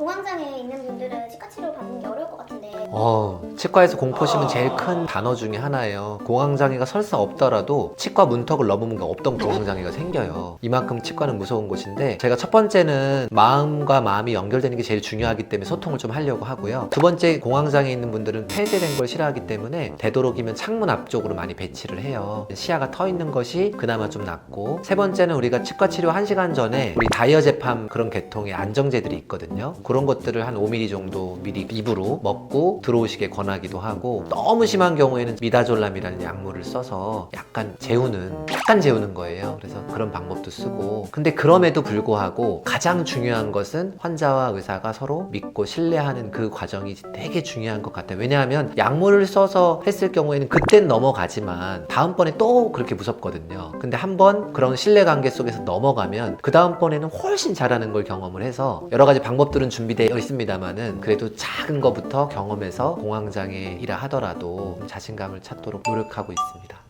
공황장애 있는 분들은 치과 치료 받는 게 어려울 것 같은데. 어, 치과에서 공포심은 제일 큰 단어 중에 하나예요. 공황장애가 설사 없더라도 치과 문턱을 넘으면 없던 공황장애가 생겨요. 이만큼 치과는 무서운 곳인데 제가 첫 번째는 마음과 마음이 연결되는 게 제일 중요하기 때문에 소통을 좀 하려고 하고요. 두 번째 공황장애 있는 분들은 폐쇄된 걸 싫어하기 때문에 되도록이면 창문 앞쪽으로 많이 배치를 해요. 시야가 터 있는 것이 그나마 좀 낫고 세 번째는 우리가 치과 치료 1시간 전에 우리 다이어 제팜 그런 계통의 안정제들이 있거든요. 그런 것들을 한 5ml 정도 미리 입으로 먹고 들어오시게 권하 기도 하고 너무 심한 경우에는 미다졸람이라는 약물을 써서 약간 재우는 약간 재우는 거예요. 그래서 그런 방법도 쓰고 근데 그럼에도 불구하고 가장 중요한 것은 환자와 의사가 서로 믿고 신뢰하는 그 과정이 되게 중요한 것 같아요. 왜냐하면 약물을 써서 했을 경우에는 그땐 넘어가지만 다음번에 또 그렇게 무섭거든요. 근데 한번 그런 신뢰 관계 속에서 넘어가면 그 다음번에는 훨씬 잘하는 걸 경험을 해서 여러 가지 방법들은 준비되어 있습니다만은 그래도 작은 거부터 경험해서 공황장애이라 하더라도 자신감을 찾도록 노력하고 있습니다.